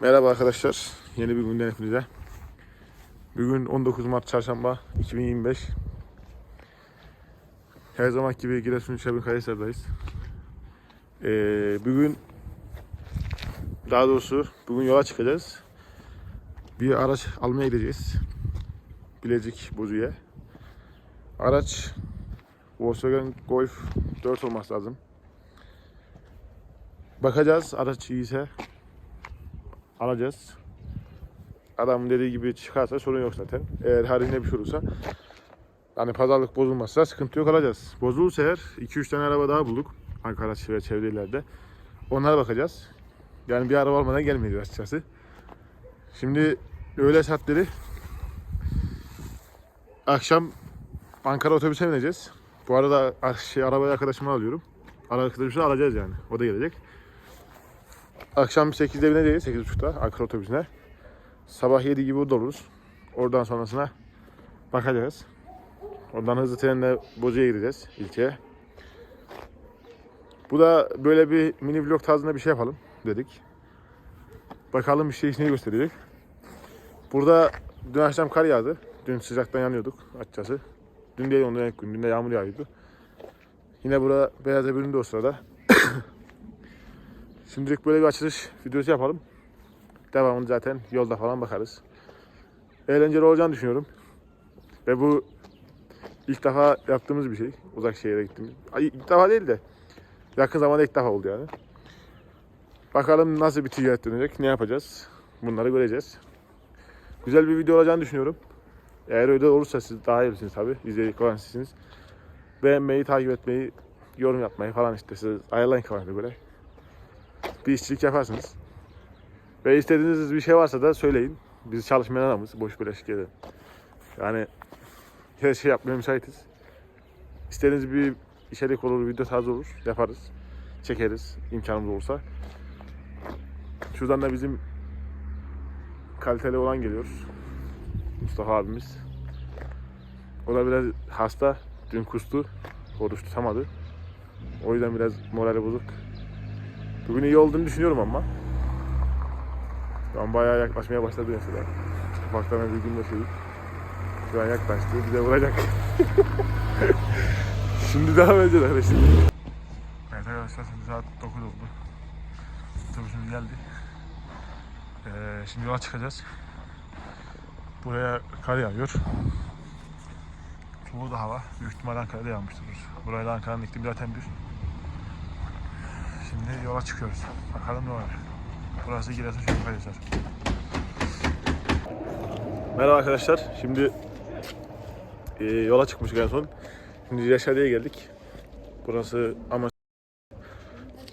Merhaba arkadaşlar. Yeni bir günden hepinize. Bugün 19 Mart Çarşamba 2025. Her zaman gibi Giresun Şebin Kayser'dayız. Ee, bugün daha doğrusu bugün yola çıkacağız. Bir araç almaya gideceğiz. Bilecik Bozu'ya. Araç Volkswagen Golf 4 olması lazım. Bakacağız araç iyiyse alacağız. Adamın dediği gibi çıkarsa sorun yok zaten. Eğer haricinde bir şey olursa hani pazarlık bozulmazsa sıkıntı yok alacağız. Bozulursa eğer 2-3 tane araba daha bulduk. Ankara ve çevre illerde. Onlara bakacağız. Yani bir araba olmadan gelmeyeceğiz açıkçası. Şimdi öğle saatleri akşam Ankara otobüse bineceğiz. Bu arada şey, arabayı arkadaşıma alıyorum. Arkadaşımı alacağız yani. O da gelecek. Akşam 8'de bineceğiz, 8.30'da Ankara otobüsüne. Sabah 7 gibi orada oluruz. Oradan sonrasına bakacağız. Oradan hızlı trenle Bozu'ya gideceğiz ilçeye. Bu da böyle bir mini vlog tarzında bir şey yapalım dedik. Bakalım bir şey ne gösterecek. Burada dün akşam kar yağdı. Dün sıcaktan yanıyorduk açıkçası. Dün değil ondan ilk gün. Dün de yağmur yağıyordu. Yine burada beyaz bölümde o sırada. Şimdilik böyle bir açılış videosu yapalım. Devamını zaten yolda falan bakarız. Eğlenceli olacağını düşünüyorum. Ve bu ilk defa yaptığımız bir şey. Uzak şehire gittiğimiz. Ay, ilk defa değil de yakın zamanda ilk defa oldu yani. Bakalım nasıl bir ticaret dönecek, ne yapacağız. Bunları göreceğiz. Güzel bir video olacağını düşünüyorum. Eğer öyle olursa siz daha iyi bilirsiniz tabi. İzleyecek olan sizsiniz. Beğenmeyi, takip etmeyi, yorum yapmayı falan işte siz ayarlayın kafanıza göre bir işçilik yaparsınız. Ve istediğiniz bir şey varsa da söyleyin. Biz çalışmayan adamız. Boş böyle şirket Yani her şey yapmaya müsaitiz. İstediğiniz bir içerik olur, video tarzı olur. Yaparız. Çekeriz. imkanımız olursa. Şuradan da bizim kaliteli olan geliyor. Mustafa abimiz. O da biraz hasta. Dün kustu. Oruç tutamadı. O yüzden biraz morali bozuk. Bugün iyi olduğunu düşünüyorum ama. Şu an bayağı yaklaşmaya başladı mesela. Ufaktan bir gün şey. Şu an yaklaştı. Bize vuracak. şimdi devam edeceğiz arkadaşlar. Evet arkadaşlar şimdi saat 9 oldu. Otobüsümüz geldi. Ee, şimdi yola çıkacağız. Buraya kar yağıyor. Soğuğu da hava. Büyük ihtimalle Ankara'da yağmıştır. Burayla Ankara'nın iklimi zaten bir. Şimdi yola çıkıyoruz. Bakalım ne var. Burası Giresun Şarkıyaşar. Merhaba arkadaşlar. Şimdi e, yola çıkmıştık en son. Şimdi Yaşadiye'ye geldik. Burası ama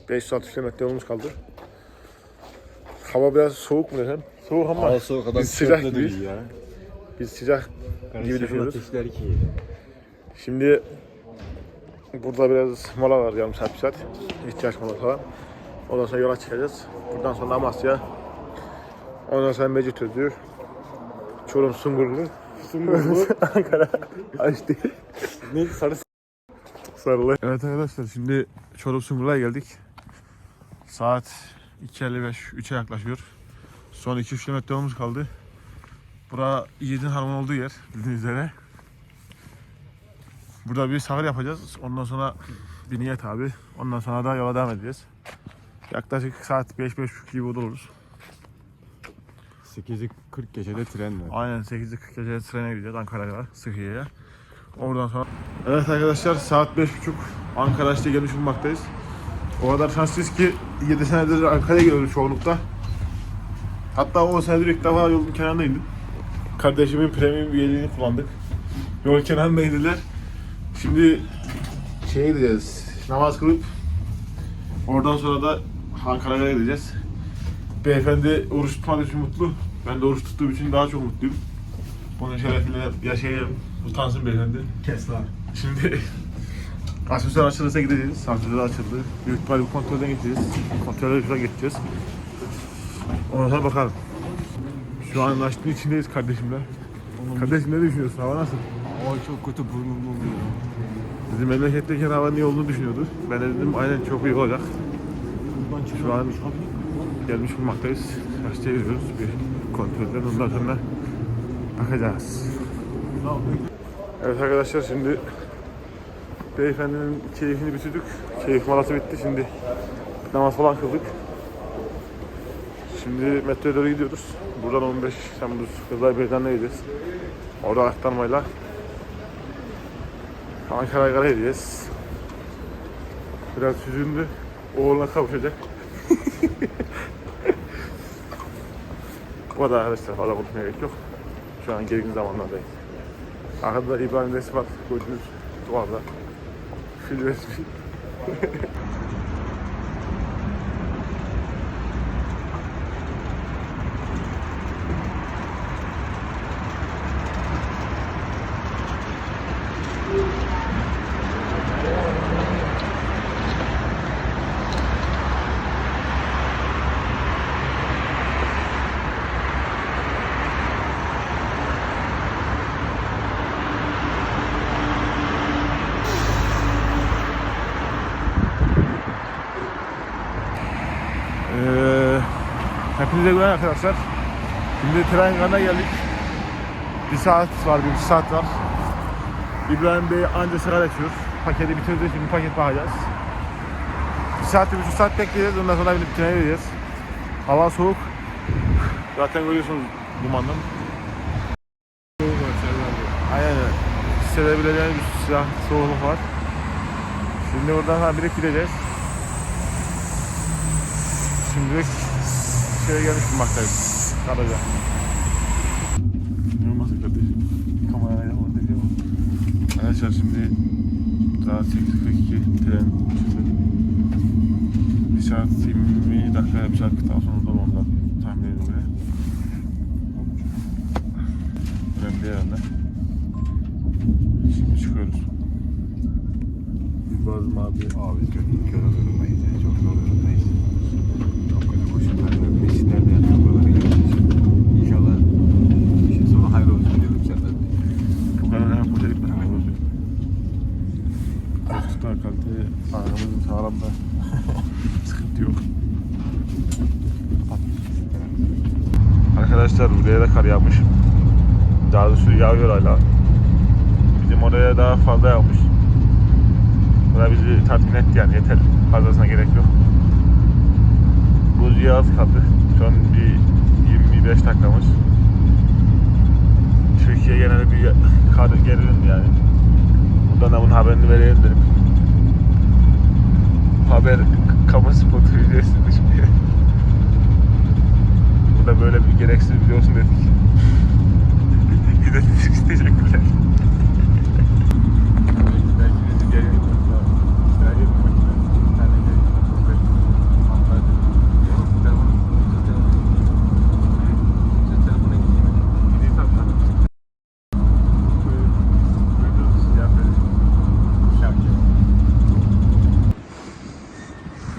5-6 kilometre yolumuz kaldı. Hava biraz soğuk mu desem? Soğuk ama kadar biz sıcak değil ya. Biz sıcak gibi düşünüyoruz. Şimdi burada biraz mola var yarım saat bir saat. İhtiyaç mola falan. Ondan sonra yola çıkacağız. Buradan sonra Amasya. Ondan sonra Mecitözü. Çorum Sungurlu. Sungurlu. Ankara. Açtı. ne sarı Sarılı. Evet arkadaşlar şimdi Çorum Sungurlu'ya geldik. Saat 2.55 3'e yaklaşıyor. Son 2-3 kilometre yolumuz kaldı. Bura Yiğit'in harman olduğu yer bildiğiniz üzere. Burada bir sahur yapacağız. Ondan sonra bir niyet abi. Ondan sonra da yola devam edeceğiz. Yaklaşık saat 5-5.30 gibi oluruz. 8'i 40 gecede tren var. Aynen 8'i 40 gece trene gideceğiz Ankara'ya kadar Sıhhiye'ye. Oradan sonra... Evet arkadaşlar saat 5.30 Ankara işte gelmiş bulunmaktayız. O kadar şanslıyız ki 7 senedir Ankara'ya geliyoruz çoğunlukta. Hatta o senedir ilk defa yolun kenarında indim. Kardeşimin premium üyeliğini kullandık. Yol kenarında indiler. Şimdi şeye gideceğiz. Namaz kılıp oradan sonra da Ankara'ya gideceğiz. Beyefendi oruç tutmadığı için mutlu. Ben de oruç tuttuğum için daha çok mutluyum. Bunun şerefine yaşayayım. Utansın beyefendi. Kes lan. Şimdi asansör açılırsa gideceğiz. Asansör açıldı. Büyük ihtimalle bu kontrolden geçeceğiz. Kontrolden şuradan geçeceğiz. Ondan sonra bakalım. Şu an laştığın içindeyiz kardeşimle. Kardeşim ne düşünüyorsun? Hava nasıl? Ay çok kötü burnum oluyor. Bizim memleketteki havanın iyi olduğunu düşünüyordu. Ben de dedim aynen çok iyi olacak. Şu an gelmiş bulmaktayız. Kaçta gidiyoruz? Bir kontrolden ondan sonra bakacağız. Evet arkadaşlar şimdi beyefendinin keyfini bitirdik. Keyif molası bitti. Şimdi namaz falan kıldık. Şimdi metroya doğru gidiyoruz. Buradan 15 Temmuz Kızılay Meydanı'na gideceğiz. Orada aktarmayla Ankara'ya kadar gideceğiz. Biraz hüzünlü. Oğluna kavuşacak. Bu kadar arkadaşlar fazla konuşmaya gerek yok. Şu an gergin zamanlardayız. Arkada da İbrahim resmi var. Gördüğünüz duvarda. Fil resmi. hepinize güven arkadaşlar. Şimdi tren garına geldik. Bir saat var, bir saat var. İbrahim Bey anca sigara içiyor. Paketi bitirdi, şimdi paket bakacağız. Bir saat, bir buçuk saat bekleyeceğiz. Ondan sonra binip trene gideceğiz. Hava soğuk. Zaten görüyorsunuz dumandan. Aynen öyle. Hissedebileceğiniz bir silah soğukluk var. Şimdi buradan ha direkt gideceğiz. Şimdilik şeye gelmiş bulmaktayız. Karaca. Ne olmasın kardeşim? Kameraya yapma dedi ama. Arkadaşlar şimdi saat 8.42 tren çıktı. Bir saat 20 dakika yapacak. Daha sonra da ondan tahmin. Tren bir yerinde. Şimdi çıkıyoruz. İbrahim abi. Abi kötü kötü durumdayız. ya, Çok zor durumdayız. Çok kötü koşullarda. Meşinlerde yatıyor buralara gelmiş. İnşallah işin sonu hayır olsun diyorum senden. Bu kadar önemli bu dedik mi? Koltukta kalite ayağımızın sağlamda. Sıkıntı yok. Arkadaşlar buraya da kar yağmış. Daha da suyu yağıyor hala. Bizim oraya daha fazla yağmış. Bu da bizi tatmin etti yani yeter. Fazlasına gerek yok. Buz yağız kaldı. Son bir 25 dakikamız. Türkiye genelde bir gerilim yani. Buradan da bunun haberini vereyim dedim. Haber kamu spotu videosu şimdi. Bu da böyle bir gereksiz video olsun dedik. İçin teşekkürler.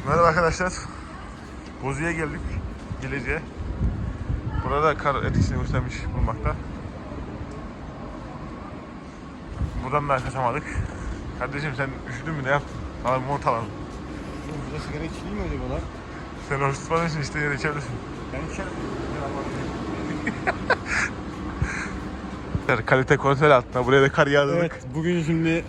Merhaba arkadaşlar. Bozu'ya geldik. Geleceğe. Burada kar etkisini göstermiş bulunmakta. Buradan da kaçamadık. Kardeşim sen üşüdün mü ne yaptın? Bana bir mont alalım. Burada sigara içiliyor mu acaba lan? Sen oruç tutmadığın için işte yere içebilirsin. Ben içerim. Kalite kontrol altında. Buraya da kar yağdırdık. Evet, bugün şimdi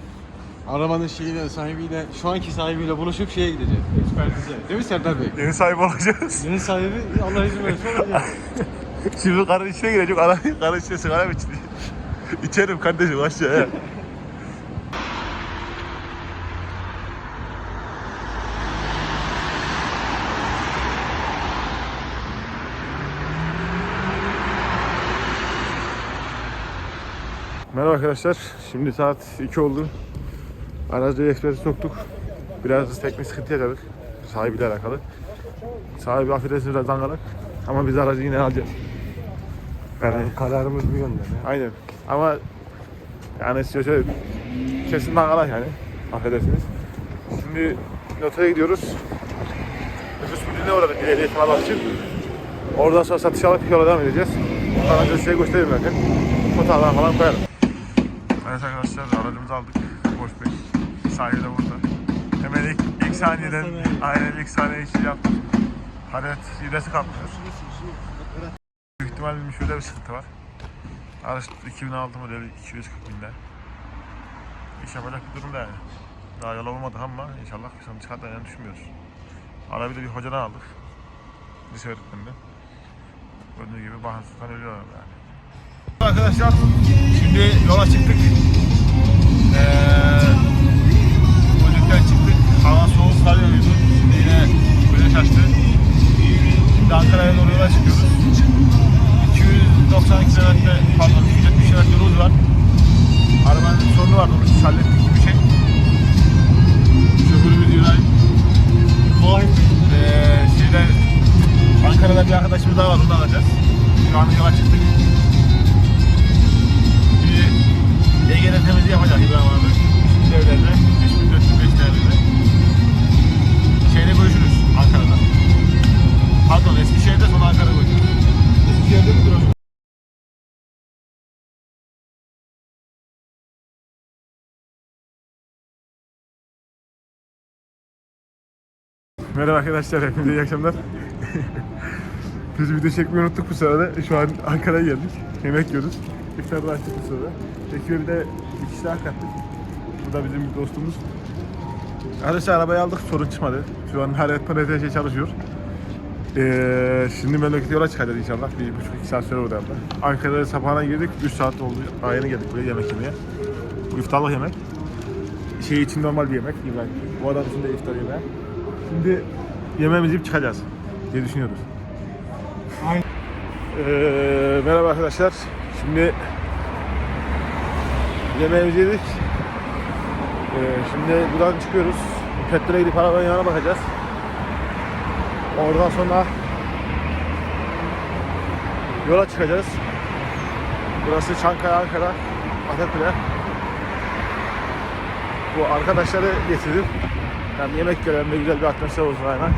arabanın şeyiyle, sahibiyle, şu anki sahibiyle buluşup şeye gideceğiz. Ekspertize. Değil mi Serdar Bey? Yeni sahibi olacağız. Yeni sahibi Allah izin verirse olacak. Şimdi karın içine girecek. Ara, karın içine sigara mı içti? İçerim kardeşim aşağıya. Merhaba arkadaşlar. Şimdi saat 2 oldu. Aracı ekspresi soktuk. Biraz teknik sıkıntı yaşadık. Sahibiyle alakalı. Sahibi affedersiniz biraz dangalak. Ama biz aracı yine alacağız. Yani Kararımız bu yönde. ya. aynen. Ama yani size kesin dangalak yani. Affedersiniz. Şimdi notaya gidiyoruz. Nüfus müdürlüğüne uğradık bir ehliyet almak için. Oradan sonra satış alıp yola devam edeceğiz. Aracı size göstereyim zaten. Fotoğraflar falan koyarım. Evet arkadaşlar aracımızı aldık. Boş Bey. Sahibi de burada. Hemen ilk, ilk saniyeden aynen ilk saniye işi yaptık. Haret zirvesi kalkmıyor. Büyük ihtimalle şöyle bir sıkıntı var. Araç 2006 modeli 240 binde. İş yapacak bir durumda yani. Daha yol olmadı ama inşallah sıkıntı çıkartmayacağını düşünmüyoruz. Arabayı da bir hocadan aldık. Lise öğretmeninden. Gördüğünüz gibi bağımsızlıktan ölüyorlar yani. Arkadaşlar şimdi yola çıktık. Ee, Gölcük'ten çıktık. Hava soğuk kar yağıyordu. Şimdi yine güneş açtı. Şimdi Ankara'ya doğru yola çıkıyoruz. 290 kilometre, pardon 270 kilometre yolumuz var. Arabanın bir sorunu vardı, onu hallettik gibi bir şey. Şoförümüz Yuray. Ee, şeyde, Ankara'da bir arkadaşımız daha var, onu da alacağız. Şu an yola çıktık. Ege'de temizliği yapacak İbrahim abi. Devlerde, 3405 devlerde. Şeyde görüşürüz Ankara'da. Pardon Eskişehir'de sonra Ankara'da görüşürüz. Eskişehir'de mi duracağız? Merhaba arkadaşlar, hepinize iyi akşamlar. Biz video çekmeyi unuttuk bu sırada. Şu an Ankara'ya geldik. Yemek yiyoruz. İftarda açtık bu sırada. Ekibe bir de bir kişi daha kattık. Bu da bizim bir dostumuz. Arkadaşlar arabayı aldık, sorun çıkmadı. Şu an her etmen her şey çalışıyor. Ee, şimdi memlekete yola çıkacağız inşallah. Bir buçuk iki saat sonra orada. Ankara'da sabahına girdik. 3 saat oldu. Daha yeni geldik buraya yemek yemeye. Bu iftarlık yemek. Şey için normal bir yemek. İbrahim. Bu adam için de iftar yemeği. Şimdi yemeğimizi yiyip çıkacağız diye düşünüyoruz. Aynen. Ee, merhaba arkadaşlar. Şimdi yemeğimizi yedik. Ee, şimdi buradan çıkıyoruz. Petrole gidip arabanın yanına bakacağız. Oradan sonra yola çıkacağız. Burası Çankaya, Ankara, Atakule. Bu arkadaşları getirdim. Hem yemek görelim de güzel bir atmosfer olsun aynen.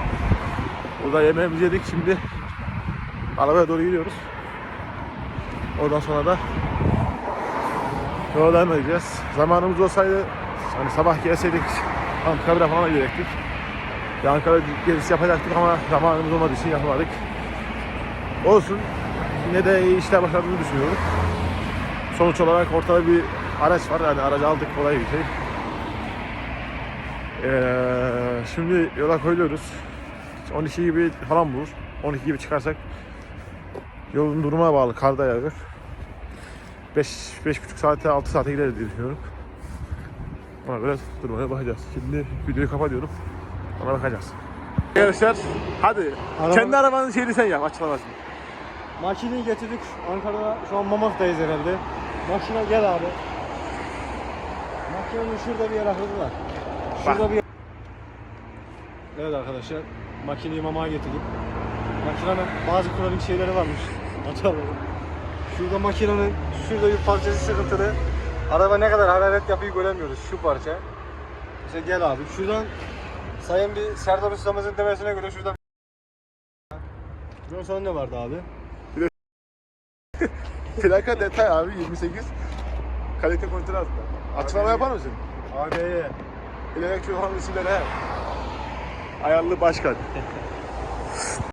Burada yemeğimizi yedik. Şimdi arabaya doğru gidiyoruz. Oradan sonra da yola devam edeceğiz. Zamanımız olsaydı hani sabah gelseydik Ankara'da falan gidecektik. Bir Ankara gezisi yapacaktık ama zamanımız olmadığı için yapamadık. Olsun. Yine de iyi işler başardığını düşünüyorum. Sonuç olarak ortada bir araç var. Yani aracı aldık kolay bir şey. Ee, şimdi yola koyuyoruz. 12 gibi falan bulur. 12 gibi çıkarsak yolun duruma bağlı karda yağıyor. 5 5,5 saate 6 saate gideriz diye düşünüyorum. Ona göre durmaya bakacağız. Şimdi videoyu kapatıyorum. Ona bakacağız. Arkadaşlar hadi Araba- kendi arabanın şeyini sen yap açıklamasını. Makineyi getirdik. Ankara'da şu an Mamak'tayız herhalde. Makine gel abi. Makinenin şurada bir yer akıldılar. Şurada bir yer... Evet arkadaşlar. Makineyi mamaya getirdik. Makinenin bazı kronik şeyleri varmış. Açalım. Şurada makinenin şurada bir parçası sıkıntılı. Araba ne kadar hararet yapıyı göremiyoruz şu parça. İşte gel abi. Şuradan sayın bir Serdar Ustamızın demesine göre şurada Bundan sonra ne vardı abi? Plaka detay abi 28. Kalite kontrol altında. Açıklama yapar mısın? AB'ye. İsimleri he. Ayarlı başkan.